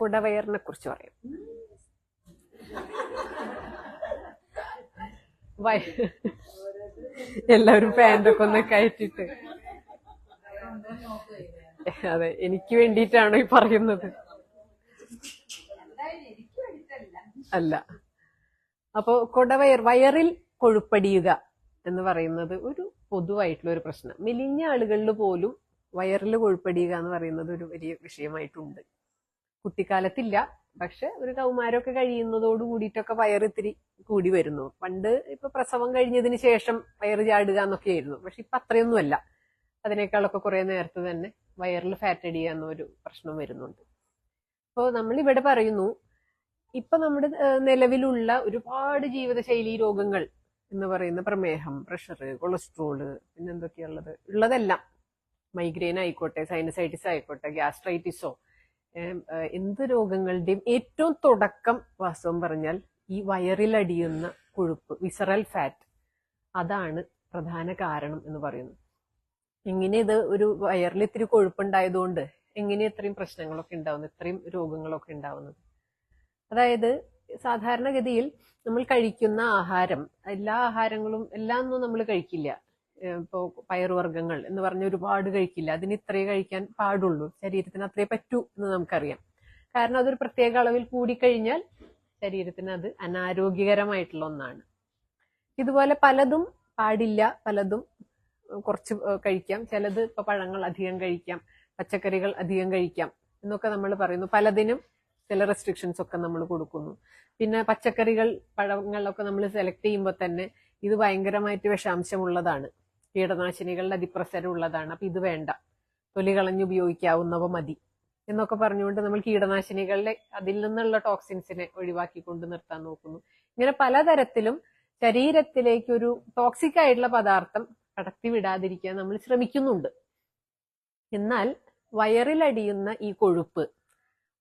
കുടവയറിനെ കുറിച്ച് പറയാം എല്ലാവരും പാന്റൊക്കെ ഒന്ന് കയറ്റിട്ട് അതെ എനിക്ക് വേണ്ടിയിട്ടാണോ ഈ പറയുന്നത്? അല്ല. അപ്പോ കൊടവയർ വയറിൽ കൊഴുപ്പടിയുക എന്ന് പറയുന്നത് ഒരു പൊതുവായിട്ടുള്ള ഒരു പ്രശ്നം. മെലിഞ്ഞ ആളുകളിൽ പോലും വയറിൽ കൊഴുപ്പടിയുക എന്ന് പറയുന്നത് ഒരു വലിയ വിഷയമായിട്ടുണ്ട്. കുട്ടിക്കാലത്തില്ല. പക്ഷെ ഒരു കൗമാരമൊക്കെ കഴിയുന്നതോട് കൂടിയിട്ടൊക്കെ വയറ് ഇത്തിരി കൂടി വരുന്നു. പണ്ട് ഇപ്പൊ പ്രസവം കഴിഞ്ഞതിന് ശേഷം വയറ് ചാടുക എന്നൊക്കെ ആയിരുന്നു പക്ഷെ ഇപ്പൊ അത്രയൊന്നുമല്ല. അതിനേക്കാളൊക്കെ കുറെ നേരത്തെ തന്നെ വയറിൽ ഫാറ്റ് അടിയുക എന്നൊരു പ്രശ്നം വരുന്നുണ്ട്. അപ്പോൾ നമ്മൾ ഇവിടെ പറയുന്നു ഇപ്പൊ നമ്മുടെ നിലവിലുള്ള ഒരുപാട് ജീവിതശൈലി രോഗങ്ങൾ എന്ന് പറയുന്ന പ്രമേഹം പ്രഷർ കൊളസ്ട്രോൾ പിന്നെന്തൊക്കെയുള്ളത് ഉള്ളതെല്ലാം മൈഗ്രെയിൻ ആയിക്കോട്ടെ സൈനസൈറ്റിസ് ആയിക്കോട്ടെ ഗ്യാസ്ട്രൈറ്റിസോ എന്ത് രോഗങ്ങളുടെയും ഏറ്റവും തുടക്കം വാസ്തവം പറഞ്ഞാൽ ഈ വയറിലടിയുന്ന കൊഴുപ്പ് വിസറൽ ഫാറ്റ് അതാണ് പ്രധാന കാരണം എന്ന് പറയുന്നത്. എങ്ങനെ ഇത് ഒരു വയറിൽ ഇത്തിരി കൊഴുപ്പുണ്ടായതുകൊണ്ട് എങ്ങനെ ഇത്രയും പ്രശ്നങ്ങളൊക്കെ ഉണ്ടാവുന്നത് ഇത്രയും രോഗങ്ങളൊക്കെ ഉണ്ടാവുന്നത്. അതായത് സാധാരണഗതിയിൽ നമ്മൾ കഴിക്കുന്ന ആഹാരം എല്ലാ ആഹാരങ്ങളും എല്ലാം ഒന്നും നമ്മൾ കഴിക്കില്ല. ഇപ്പോൾ പയറുവർഗങ്ങൾ എന്ന് പറഞ്ഞ ഒരുപാട് കഴിക്കില്ല. അതിന് ഇത്രയേ കഴിക്കാൻ പാടുള്ളൂ. ശരീരത്തിന് അത്രേ പറ്റൂ എന്ന് നമുക്കറിയാം. കാരണം അതൊരു പ്രത്യേക അളവിൽ കൂടിക്കഴിഞ്ഞാൽ ശരീരത്തിന് അത് അനാരോഗ്യകരമായിട്ടുള്ള ഒന്നാണ്. ഇതുപോലെ പലതും പാടില്ല പലതും കുറച്ച് കഴിക്കാം. ചിലത് ഇപ്പൊ പഴങ്ങൾ അധികം കഴിക്കാം പച്ചക്കറികൾ അധികം കഴിക്കാം എന്നൊക്കെ നമ്മൾ പറയുന്നു. പലതിനും ചില റെസ്ട്രിക്ഷൻസ് ഒക്കെ നമ്മൾ കൊടുക്കുന്നു. പിന്നെ പച്ചക്കറികൾ പഴങ്ങളൊക്കെ നമ്മൾ സെലക്ട് ചെയ്യുമ്പോൾ തന്നെ ഇത് ഭയങ്കരമായിട്ട് വിഷാംശമുള്ളതാണ്. കീടനാശിനികളുടെ അതിപ്രസരം ഉള്ളതാണ്. അപ്പൊ ഇത് വേണ്ട. തൊലി കളഞ്ഞ് ഉപയോഗിക്കാവുന്നവ മതി. എന്നൊക്കെ പറഞ്ഞുകൊണ്ട് നമ്മൾ കീടനാശിനികളുടെ അതിൽ നിന്നുള്ള ടോക്സിൻസിനെ ഒഴിവാക്കിക്കൊണ്ട് നിർത്താൻ നോക്കുന്നു. ഇങ്ങനെ പലതരത്തിലും ശരീരത്തിലേക്ക് ഒരു ടോക്സിക് ആയിട്ടുള്ള പദാർത്ഥം കടത്തിവിടാതിരിക്കാൻ നമ്മൾ ശ്രമിക്കുന്നുണ്ട്. എന്നാൽ വയറിലടിയുന്ന ഈ കൊഴുപ്പ്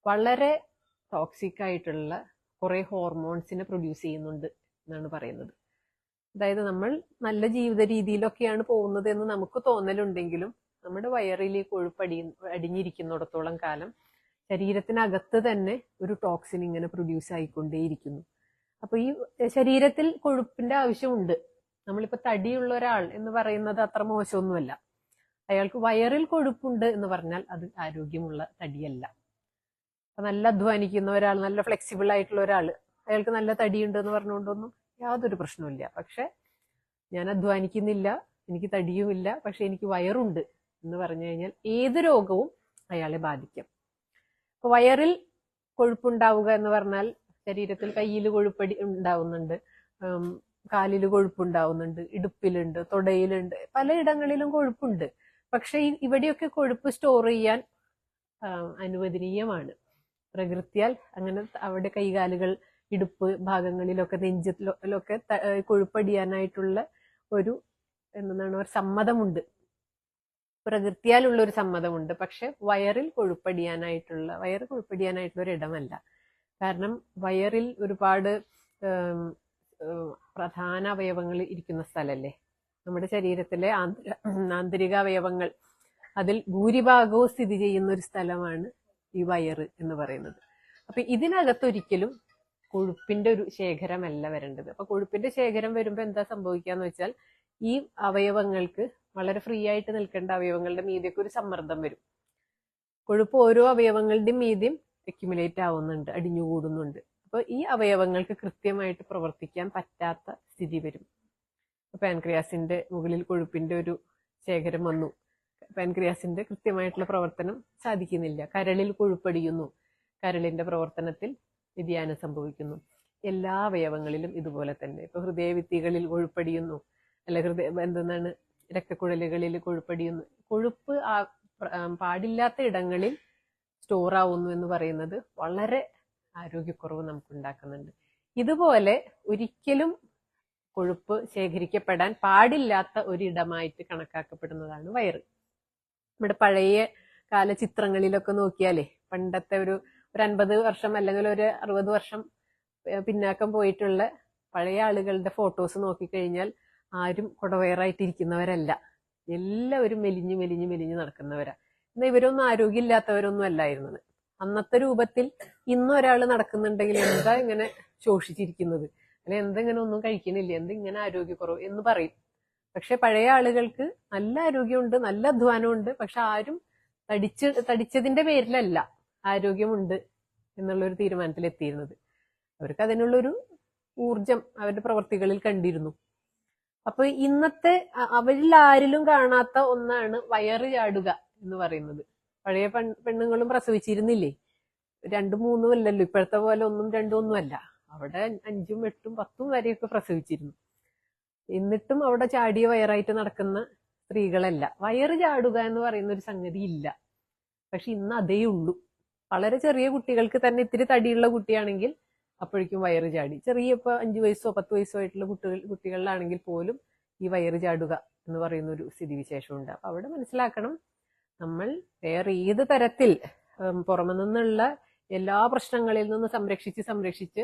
വളരെ ടോക്സിക് ആയിട്ടുള്ള കുറെ ഹോർമോൺസിനെ പ്രൊഡ്യൂസ് ചെയ്യുന്നുണ്ട് എന്നാണ് പറയുന്നത്. അതായത് നമ്മൾ നല്ല ജീവിത രീതിയിലൊക്കെയാണ് പോകുന്നത് എന്ന് നമുക്ക് തോന്നലുണ്ടെങ്കിലും നമ്മുടെ വയറിൽ ഈ കൊഴുപ്പ് അടി അടിഞ്ഞിരിക്കുന്നിടത്തോളം കാലം ശരീരത്തിനകത്ത് തന്നെ ഒരു ടോക്സിൻ ഇങ്ങനെ പ്രൊഡ്യൂസ് ആയിക്കൊണ്ടേയിരിക്കുന്നു. അപ്പൊ ഈ ശരീരത്തിൽ കൊഴുപ്പിന്റെ ആവശ്യമുണ്ട്. നമ്മളിപ്പോ തടിയുള്ള ഒരാൾ എന്ന് പറയുന്നത് അത്ര മോശമൊന്നുമല്ല. അയാൾക്ക് വയറിൽ കൊഴുപ്പുണ്ട് എന്ന് പറഞ്ഞാൽ അത് ആരോഗ്യമുള്ള തടിയല്ല. അപ്പൊ നല്ല അധ്വാനിക്കുന്ന ഒരാൾ നല്ല ഫ്ലെക്സിബിൾ ആയിട്ടുള്ള ഒരാൾ അയാൾക്ക് നല്ല തടിയുണ്ട് എന്ന് പറഞ്ഞുകൊണ്ടൊന്നും യാതൊരു പ്രശ്നമില്ല പക്ഷെ ഞാൻ അധ്വാനിക്കുന്നില്ല എനിക്ക് തടിയുമില്ല പക്ഷെ എനിക്ക് വയറുണ്ട് എന്ന് പറഞ്ഞു കഴിഞ്ഞാൽ ഏത് രോഗവും അയാളെ ബാധിക്കും. അപ്പൊ വയറിൽ കൊഴുപ്പുണ്ടാവുക എന്ന് പറഞ്ഞാൽ ശരീരത്തിൽ കയ്യിൽ കൊഴുപ്പടി ഉണ്ടാവുന്നുണ്ട്. കാലിൽ കൊഴുപ്പുണ്ടാവുന്നുണ്ട് ഇടുപ്പിലുണ്ട് തൊടയിലുണ്ട് പലയിടങ്ങളിലും കൊഴുപ്പുണ്ട്. പക്ഷെ ഇവിടെയൊക്കെ കൊഴുപ്പ് സ്റ്റോർ ചെയ്യാൻ അനുവദനീയമാണ്. പ്രകൃതിയാൽ അങ്ങനെ അവിടെ കൈകാലുകൾ ഇടുപ്പ് ഭാഗങ്ങളിലൊക്കെ ഏ, കൊഴുപ്പടിയാനായിട്ടുള്ള ഒരു എന്താണ് ഒരു സമ്മതമുണ്ട്. പ്രകൃതിയാലുള്ള ഒരു സമ്മതമുണ്ട്. പക്ഷെ വയറിൽ കൊഴുപ്പടിയാനായിട്ടുള്ള വയറ് കൊഴുപ്പടിയാനായിട്ടുള്ള ഒരു ഇടമല്ല. കാരണം വയറിൽ ഒരുപാട് പ്രധാന അവയവങ്ങൾ ഇരിക്കുന്ന സ്ഥലല്ലേ? നമ്മുടെ ശരീരത്തിലെ ആന്തരിക അവയവങ്ങൾ അതിൽ ഭൂരിഭാഗവും സ്ഥിതി ചെയ്യുന്ന ഒരു സ്ഥലമാണ് ഈ വയറ് എന്ന് പറയുന്നത്. അപ്പൊ ഇതിനകത്തൊരിക്കലും കൊഴുപ്പിന്റെ ഒരു ശേഖരമല്ല വരേണ്ടത്. അപ്പൊ കൊഴുപ്പിന്റെ ശേഖരം വരുമ്പോൾ എന്താ സംഭവിക്കാന്ന് വെച്ചാൽ ഈ അവയവങ്ങൾക്ക് വളരെ ഫ്രീ ആയിട്ട് നിൽക്കേണ്ട അവയവങ്ങളുടെ മീതിയൊക്കെ ഒരു സമ്മർദ്ദം വരും. കൊഴുപ്പ് ഓരോ അവയവങ്ങളുടെയും മീതിയും അക്യുമുലേറ്റ് ആവുന്നുണ്ട് അടിഞ്ഞുകൂടുന്നുണ്ട്. അപ്പൊ ഈ അവയവങ്ങൾക്ക് കൃത്യമായിട്ട് പ്രവർത്തിക്കാൻ പറ്റാത്ത സ്ഥിതി വരും. പാൻക്രിയാസിന്റെ മുകളിൽ കൊഴുപ്പിന്റെ ഒരു ശേഖരം വന്നു. പാൻക്രിയാസിന്റെ കൃത്യമായിട്ടുള്ള പ്രവർത്തനം സാധിക്കുന്നില്ല. കരളിൽ കൊഴുപ്പടിയുന്നു. കരളിന്റെ പ്രവർത്തനത്തിൽ വ്യതിയാനം സംഭവിക്കുന്നു. എല്ലാ അവയവങ്ങളിലും ഇതുപോലെ തന്നെ. ഇപ്പൊ ഹൃദയവിത്തികളിൽ കൊഴുപ്പടിയുന്നു. അല്ല ഹൃദയ എന്തെന്നാണ്? രക്തക്കുഴലുകളിൽ കൊഴുപ്പടിയുന്നു. കൊഴുപ്പ് ആ, പാടില്ലാത്ത ഇടങ്ങളിൽ സ്റ്റോർ ആവുന്നു എന്ന് പറയുന്നത് വളരെ ആരോഗ്യക്കുറവ് നമുക്ക് ഉണ്ടാക്കുന്നുണ്ട് ഇതുപോലെ ഒരിക്കലും കൊഴുപ്പ് ശേഖരിക്കപ്പെടാൻ പാടില്ലാത്ത ഒരിടമായിട്ട് കണക്കാക്കപ്പെടുന്നതാണ് വയറ്. നമ്മുടെ പഴയ കാല ചിത്രങ്ങളിലൊക്കെ നോക്കിയാലേ പണ്ടത്തെ ഒരു ഒരു അൻപത് വർഷം അല്ലെങ്കിൽ ഒരു അറുപത് വർഷം പിന്നാക്കം പോയിട്ടുള്ള പഴയ ആളുകളുടെ ഫോട്ടോസ് നോക്കിക്കഴിഞ്ഞാൽ ആരും കുടവയറായിട്ടിരിക്കുന്നവരല്ല. എല്ലാവരും മെലിഞ്ഞു മെലിഞ്ഞു മെലിഞ്ഞു നടക്കുന്നവരാ. എന്നാൽ ഇവരൊന്നും ആരോഗ്യമില്ലാത്തവരൊന്നും അല്ലായിരുന്നത്. അന്നത്തെ രൂപത്തിൽ ഇന്ന് ഒരാൾ നടക്കുന്നുണ്ടെങ്കിൽ എന്താ ഇങ്ങനെ ശോഷിച്ചിരിക്കുന്നത്? അല്ലെ എന്തെങ്ങനെ ഒന്നും കഴിക്കുന്നില്ല എന്തിങ്ങനെ ആരോഗ്യക്കുറവ് എന്ന് പറയും. പക്ഷെ പഴയ ആളുകൾക്ക് നല്ല ആരോഗ്യമുണ്ട് നല്ല അധ്വാനമുണ്ട് പക്ഷെ ആരും തടിച്ച് തടിച്ചതിന്റെ പേരിലല്ല. ആരോഗ്യമുണ്ട് എന്നുള്ളൊരു തീരുമാനത്തിൽ എത്തിയിരുന്നത് അവർക്ക് അതിനുള്ളൊരു ഊർജം അവരുടെ പ്രവർത്തികളിൽ കണ്ടിരുന്നു. അപ്പൊ ഇന്നത്തെ അവരിൽ ആരിലും കാണാത്ത ഒന്നാണ് വയറ് ചാടുക എന്ന് പറയുന്നത്. പഴയ പെണ്ണുങ്ങളും പ്രസവിച്ചിരുന്നില്ലേ? രണ്ടും മൂന്നും അല്ലല്ലോ ഇപ്പോഴത്തെ പോലെ ഒന്നും രണ്ടും ഒന്നും അല്ല. അവിടെ അഞ്ചും എട്ടും പത്തും വരെയൊക്കെ പ്രസവിച്ചിരുന്നു. എന്നിട്ടും അവിടെ ചാടിയ വയറായിട്ട് നടക്കുന്ന സ്ത്രീകളല്ല. വയറ് ചാടുക എന്ന് പറയുന്ന ഒരു സംഗതി ഇല്ല. പക്ഷെ ഇന്ന് അതേ ഉള്ളൂ വളരെ ചെറിയ കുട്ടികൾക്ക് തന്നെ ഇത്തിരി തടിയുള്ള കുട്ടിയാണെങ്കിൽ അപ്പോഴേക്കും വയറ് ചാടി. ചെറിയ ഇപ്പൊ അഞ്ചു വയസ്സോ പത്ത് വയസ്സോ ആയിട്ടുള്ള കുട്ടികൾ കുട്ടികളിലാണെങ്കിൽ പോലും ഈ വയറ് ചാടുക എന്ന് പറയുന്ന ഒരു സ്ഥിതിവിശേഷമുണ്ട് അപ്പൊ അവിടെ മനസ്സിലാക്കണം നമ്മൾ വേറെ ഏത് തരത്തിൽ പുറമെ നിന്നുള്ള എല്ലാ പ്രശ്നങ്ങളിൽ നിന്ന് സംരക്ഷിച്ച് സംരക്ഷിച്ച്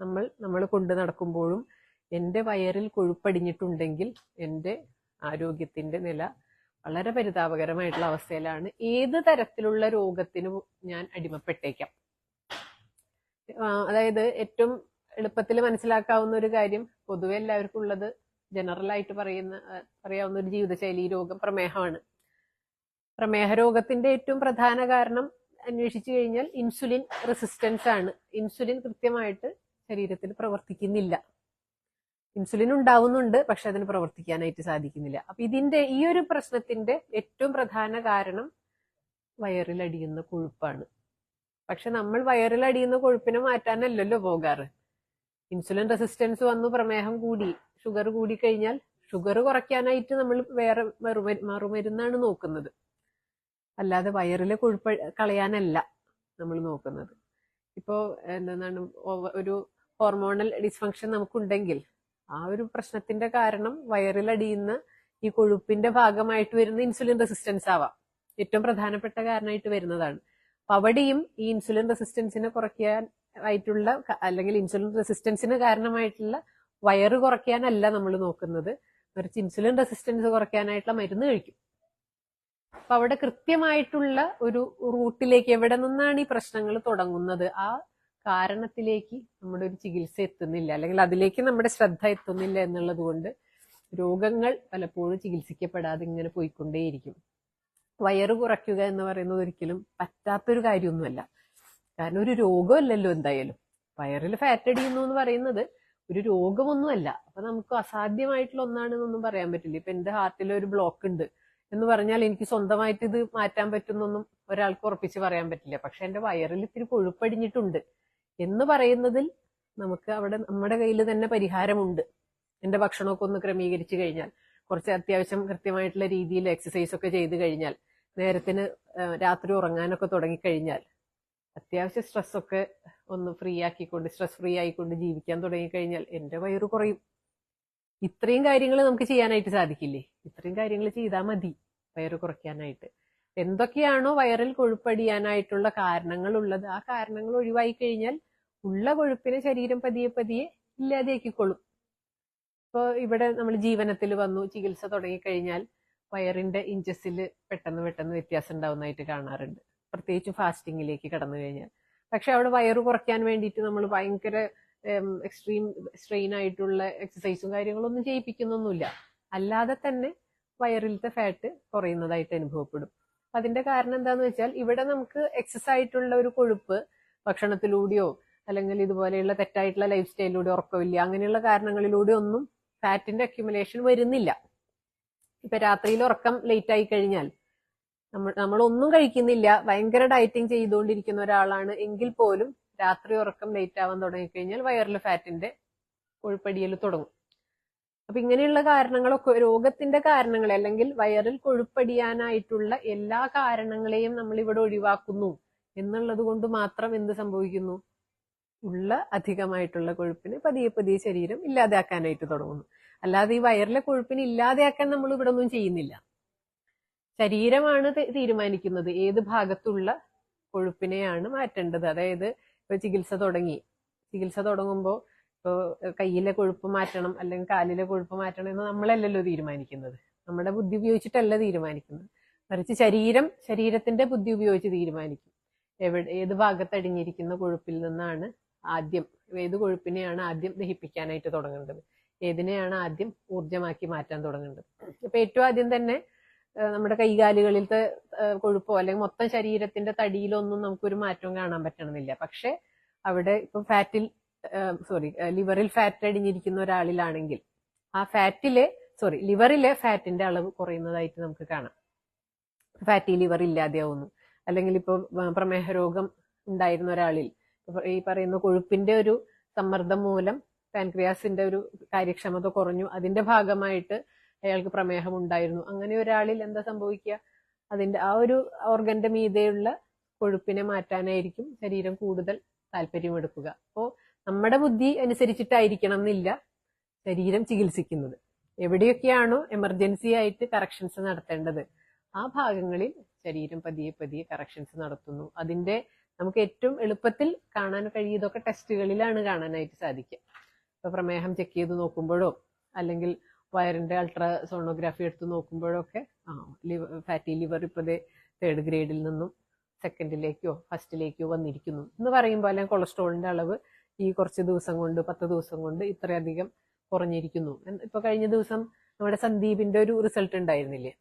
നമ്മൾ നമ്മൾ കൊണ്ടു നടക്കുമ്പോഴും എന്റെ വയറിൽ കൊഴുപ്പടിഞ്ഞിട്ടുണ്ടെങ്കിൽ എന്റെ ആരോഗ്യത്തിന്റെ നില വളരെ പരിതാപകരമായിട്ടുള്ള അവസ്ഥയിലാണ്. ഏത് തരത്തിലുള്ള രോഗത്തിനും ഞാൻ അടിമപ്പെട്ടേക്കാം. അതായത് ഏറ്റവും എളുപ്പത്തിൽ മനസ്സിലാക്കാവുന്ന ഒരു കാര്യം പൊതുവെ എല്ലാവർക്കും ഉള്ളത് ജനറൽ ആയിട്ട് പറയുന്ന പറയാവുന്ന ഒരു ജീവിതശൈലി രോഗം പ്രമേഹമാണ്. പ്രമേഹ രോഗത്തിന്റെ ഏറ്റവും പ്രധാന കാരണം അന്വേഷിച്ചു കഴിഞ്ഞാൽ ഇൻസുലിൻ റെസിസ്റ്റൻസ് ആണ്. ഇൻസുലിൻ കൃത്യമായിട്ട് ശരീരത്തിൽ പ്രവർത്തിക്കുന്നില്ല. ഇൻസുലിൻ ഉണ്ടാവുന്നുണ്ട് പക്ഷെ അതിന് പ്രവർത്തിക്കാനായിട്ട് സാധിക്കുന്നില്ല. അപ്പൊ ഇതിന്റെ ഈ ഒരു പ്രശ്നത്തിന്റെ ഏറ്റവും പ്രധാന കാരണം വയറിൽ അടിയുന്ന കൊഴുപ്പാണ്. പക്ഷെ നമ്മൾ വയറിൽ അടിയുന്ന കൊഴുപ്പിനെ മാറ്റാനല്ലല്ലോ പോകാറ്. ഇൻസുലിൻ റെസിസ്റ്റൻസ് വന്നു പ്രമേഹം കൂടി ഷുഗർ കൂടി കഴിഞ്ഞാൽ ഷുഗർ കുറയ്ക്കാനായിട്ട് നമ്മൾ വേറെ മറുമരു- മറുമരുന്നാണ് നോക്കുന്നത്. അല്ലാതെ വയറിലെ കൊഴുപ്പ് കളയാനല്ല നമ്മൾ നോക്കുന്നത്. ഇപ്പോ എന്താണ് ഒരു ഹോർമോണൽ ഡിസ്ഫങ്ഷൻ നമുക്കുണ്ടെങ്കിൽ ആ ഒരു പ്രശ്നത്തിന്റെ കാരണം വയറിലടിയുന്ന ഈ കൊഴുപ്പിന്റെ ഭാഗമായിട്ട് വരുന്ന ഇൻസുലിൻ റെസിസ്റ്റൻസ് ആവാം. ഏറ്റവും പ്രധാനപ്പെട്ട കാരണമായിട്ട് വരുന്നതാണ്. അപ്പൊ അവിടെയും ഈ ഇൻസുലിൻ റെസിസ്റ്റൻസിനെ കുറയ്ക്കാൻ ആയിട്ടുള്ള അല്ലെങ്കിൽ ഇൻസുലിൻ റെസിസ്റ്റൻസിന് കാരണമായിട്ടുള്ള വയറ് കുറയ്ക്കാനല്ല നമ്മൾ നോക്കുന്നത്. മറിച്ച് ഇൻസുലിൻ റെസിസ്റ്റൻസ് കുറയ്ക്കാനായിട്ടുള്ള മരുന്ന് കഴിക്കും. അപ്പൊ അവിടെ കൃത്യമായിട്ടുള്ള ഒരു റൂട്ടിലേക്ക് എവിടെ നിന്നാണ് ഈ പ്രശ്നങ്ങൾ തുടങ്ങുന്നത്? ആ കാരണത്തിലേക്ക് നമ്മുടെ ഒരു ചികിത്സ എത്തുന്നില്ല. അല്ലെങ്കിൽ അതിലേക്ക് നമ്മുടെ ശ്രദ്ധ എത്തുന്നില്ല എന്നുള്ളത് കൊണ്ട് രോഗങ്ങൾ പലപ്പോഴും ചികിത്സിക്കപ്പെടാതെ ഇങ്ങനെ പോയിക്കൊണ്ടേയിരിക്കും. വയറ് കുറയ്ക്കുക എന്ന് പറയുന്നത് ഒരിക്കലും പറ്റാത്തൊരു കാര്യമൊന്നുമല്ല. കാരണം ഒരു രോഗമല്ലല്ലോ എന്തായാലും. വയറിൽ ഫാറ്റ് അടിയുന്നു എന്ന് പറയുന്നത് ഒരു രോഗമൊന്നുമല്ല. അപ്പൊ നമുക്ക് അസാധ്യമായിട്ടുള്ള ഒന്നാണെന്നൊന്നും പറയാൻ പറ്റില്ല. ഇപ്പൊ എന്റെ ഹാർട്ടിൽ ഒരു ബ്ലോക്ക് ഉണ്ട് എന്ന് പറഞ്ഞാൽ എനിക്ക് സ്വന്തമായിട്ട് ഇത് മാറ്റാൻ പറ്റുന്നൊന്നും ഒരാൾക്ക് ഉറപ്പിച്ച് പറയാൻ പറ്റില്ല. പക്ഷെ എന്റെ വയറിൽ ഇത്തിരി കൊഴുപ്പടിഞ്ഞിട്ടുണ്ട്. എന്ന് പറയുന്നതിൽ നമുക്ക് അവിടെ നമ്മുടെ കയ്യിൽ തന്നെ പരിഹാരമുണ്ട്. എന്റെ ഭക്ഷണമൊക്കെ ഒന്ന് ക്രമീകരിച്ചു കഴിഞ്ഞാൽ കുറച്ച് അത്യാവശ്യം കൃത്യമായിട്ടുള്ള രീതിയിൽ എക്സസൈസ് ഒക്കെ ചെയ്ത് കഴിഞ്ഞാൽ നേരത്തിന് രാത്രി ഉറങ്ങാനൊക്കെ തുടങ്ങിക്കഴിഞ്ഞാൽ അത്യാവശ്യം സ്ട്രെസ്സൊക്കെ ഒന്ന് ഫ്രീ ആക്കിക്കൊണ്ട് സ്ട്രെസ് ഫ്രീ ആയിക്കൊണ്ട് ജീവിക്കാൻ തുടങ്ങിക്കഴിഞ്ഞാൽ എന്റെ വയറ് കുറയും. ഇത്രയും കാര്യങ്ങൾ നമുക്ക് ചെയ്യാനായിട്ട് സാധിക്കില്ലേ? ഇത്രയും കാര്യങ്ങൾ ചെയ്താൽ മതി വയറ് കുറയ്ക്കാനായിട്ട്. എന്തൊക്കെയാണോ വയറിൽ കൊഴുപ്പടിയാനായിട്ടുള്ള കാരണങ്ങൾ ഉള്ളത് ആ കാരണങ്ങൾ ഒഴിവായി കഴിഞ്ഞാൽ ഉള്ള കൊഴുപ്പിനെ ശരീരം പതിയെ പതിയെ ഇല്ലാതെയാക്കിക്കൊള്ളും. ഇപ്പോൾ ഇവിടെ നമ്മൾ ജീവനത്തിൽ വന്നു ചികിത്സ തുടങ്ങിക്കഴിഞ്ഞാൽ വയറിന്റെ ഇഞ്ചസിൽ പെട്ടെന്ന് പെട്ടെന്ന് വ്യത്യാസം ഉണ്ടാവുന്നതായിട്ട് കാണാറുണ്ട്. പ്രത്യേകിച്ച് ഫാസ്റ്റിങ്ങിലേക്ക് കടന്നു കഴിഞ്ഞാൽ. പക്ഷെ അവിടെ വയറ് കുറയ്ക്കാൻ വേണ്ടിയിട്ട് നമ്മൾ ഭയങ്കര എക്സ്ട്രീം സ്ട്രെയിൻ ആയിട്ടുള്ള എക്സസൈസും കാര്യങ്ങളൊന്നും ചെയ്യിപ്പിക്കുന്നൊന്നുമില്ല. അല്ലാതെ തന്നെ വയറിലത്തെ ഫാറ്റ് കുറയുന്നതായിട്ട് അനുഭവപ്പെടും. അതിന്റെ കാരണം എന്താന്ന് വെച്ചാൽ ഇവിടെ നമുക്ക് എക്സസ് ആയിട്ടുള്ള ഒരു കൊഴുപ്പ് ഭക്ഷണത്തിലൂടെയോ അല്ലെങ്കിൽ ഇതുപോലെയുള്ള തെറ്റായിട്ടുള്ള ലൈഫ് സ്റ്റൈലിലൂടെ ഉറക്കമില്ല. അങ്ങനെയുള്ള കാരണങ്ങളിലൂടെ ഒന്നും ഫാറ്റിന്റെ അക്യുമുലേഷൻ വരുന്നില്ല. ഇപ്പൊ രാത്രിയിൽ ഉറക്കം ലേറ്റ് ആയി കഴിഞ്ഞാൽ നമ്മൾ നമ്മൾ ഒന്നും കഴിക്കുന്നില്ല. ഭയങ്കര ഡയറ്റിംഗ് ചെയ്തുകൊണ്ടിരിക്കുന്ന ഒരാളാണ് എങ്കിൽ പോലും രാത്രി ഉറക്കം ലേറ്റ് ആവാൻ തുടങ്ങിക്കഴിഞ്ഞാൽ വയറിൽ ഫാറ്റിന്റെ കൊഴുപ്പടിയൽ തുടങ്ങും. അപ്പൊ ഇങ്ങനെയുള്ള കാരണങ്ങളൊക്കെ രോഗത്തിന്റെ കാരണങ്ങൾ അല്ലെങ്കിൽ വയറിൽ കൊഴുപ്പടിയാനായിട്ടുള്ള എല്ലാ കാരണങ്ങളെയും നമ്മൾ ഇവിടെ ഒഴിവാക്കുന്നു എന്നുള്ളത് കൊണ്ട് മാത്രം എന്ത് സംഭവിക്കുന്നു? ഉള്ള അധികമായിട്ടുള്ള കൊഴുപ്പിന് പതിയെ പതിയെ ശരീരം ഇല്ലാതാക്കാനായിട്ട് തുടങ്ങുന്നു. അല്ലാതെ ഈ വയറിലെ കൊഴുപ്പിനെ ഇല്ലാതെയാക്കാൻ നമ്മൾ ഇവിടെ ഒന്നും ചെയ്യുന്നില്ല. ശരീരമാണ് തീരുമാനിക്കുന്നത് ഏത് ഭാഗത്തുള്ള കൊഴുപ്പിനെയാണ് മാറ്റേണ്ടത്. അതായത് ഇപ്പൊ ചികിത്സ തുടങ്ങി. ചികിത്സ തുടങ്ങുമ്പോൾ ഇപ്പോൾ കയ്യിലെ കൊഴുപ്പ് മാറ്റണം അല്ലെങ്കിൽ കാലിലെ കൊഴുപ്പ് മാറ്റണം എന്ന് നമ്മളല്ലല്ലോ തീരുമാനിക്കുന്നത്. നമ്മുടെ ബുദ്ധി ഉപയോഗിച്ചിട്ടല്ല തീരുമാനിക്കുന്നത്. മറിച്ച് ശരീരം ശരീരത്തിന്റെ ബുദ്ധി ഉപയോഗിച്ച് തീരുമാനിക്കും. എവിടെ ഏത് ഭാഗത്തടിഞ്ഞിരിക്കുന്ന കൊഴുപ്പിൽ നിന്നാണ് ആദ്യം ഏത് കൊഴുപ്പിനെയാണ് ആദ്യം ദഹിപ്പിക്കാനായിട്ട് തുടങ്ങേണ്ടത്? ഏതിനെയാണ് ആദ്യം ഊർജമാക്കി മാറ്റാൻ തുടങ്ങേണ്ടത്? ഇപ്പൊ ഏറ്റവും ആദ്യം തന്നെ നമ്മുടെ കൈകാലുകളിലത്തെ കൊഴുപ്പോ അല്ലെങ്കിൽ മൊത്തം ശരീരത്തിന്റെ തടിയിലൊന്നും നമുക്കൊരു മാറ്റവും കാണാൻ പറ്റണമെന്നില്ല. പക്ഷെ അവിടെ ഇപ്പൊ ഫാറ്റിൽ സോറി ലിവറിൽ ഫാറ്റ് അടിഞ്ഞിരിക്കുന്ന ഒരാളിലാണെങ്കിൽ ആ ഫാറ്റിലെ സോറി ലിവറിലെ ഫാറ്റിന്റെ അളവ് കുറയുന്നതായിട്ട് നമുക്ക് കാണാം. ഫാറ്റി ലിവർ ഇല്ലാതെയാവുന്നു. അല്ലെങ്കിൽ ഇപ്പോൾ പ്രമേഹ രോഗം ഉണ്ടായിരുന്ന ഒരാളിൽ ഈ പറയുന്ന കൊഴുപ്പിന്റെ ഒരു സമ്മർദ്ദം മൂലം പാൻക്രിയാസിന്റെ ഒരു കാര്യക്ഷമത കുറഞ്ഞു അതിന്റെ ഭാഗമായിട്ട് അയാൾക്ക് പ്രമേഹം ഉണ്ടായിരുന്നു. അങ്ങനെ ഒരാളിൽ എന്താ സംഭവിക്കുക? അതിന്റെ ആ ഒരു ഓർഗന്റെ മീതെയുള്ള കൊഴുപ്പിനെ മാറ്റാനായിരിക്കും ശരീരം കൂടുതൽ താല്പര്യമെടുക്കുക. അപ്പോൾ നമ്മുടെ ബുദ്ധി അനുസരിച്ചിട്ടായിരിക്കണം എന്നില്ല ശരീരം ചികിത്സിക്കുന്നത്. എവിടെയൊക്കെയാണോ എമർജൻസി ആയിട്ട് കറക്ഷൻസ് നടത്തേണ്ടത് ആ ഭാഗങ്ങളിൽ ശരീരം പതിയെ പതിയെ കറക്ഷൻസ് നടത്തുന്നു. അതിന്റെ നമുക്ക് ഏറ്റവും എളുപ്പത്തിൽ കാണാൻ കഴിയുന്നതൊക്കെ ടെസ്റ്റുകളിലാണ് കാണാനായിട്ട് സാധിക്കുക. ഇപ്പൊ പ്രമേഹം ചെക്ക് ചെയ്ത് നോക്കുമ്പോഴോ അല്ലെങ്കിൽ വയറിന്റെ അൾട്രാ സോണോഗ്രാഫി എടുത്ത് നോക്കുമ്പോഴോ ഒക്കെ ആ ലിവർ ഫാറ്റി ലിവർ ഇപ്പോഴേ തേർഡ് ഗ്രേഡിൽ നിന്നും സെക്കൻഡിലേക്കോ ഫസ്റ്റിലേക്കോ വന്നിരിക്കുന്നു. എന്ന് പറയുമ്പോൾ അല്ലെങ്കിൽ കൊളസ്ട്രോളിന്റെ അളവ് ഈ കുറച്ച് ദിവസം കൊണ്ട് പത്ത് ദിവസം കൊണ്ട് ഇത്രയധികം കുറഞ്ഞിരിക്കുന്നു. ഇപ്പൊ കഴിഞ്ഞ ദിവസം നമ്മുടെ സന്ദീപിന്റെ ഒരു റിസൾട്ട് ഉണ്ടായിരുന്നില്ലേ?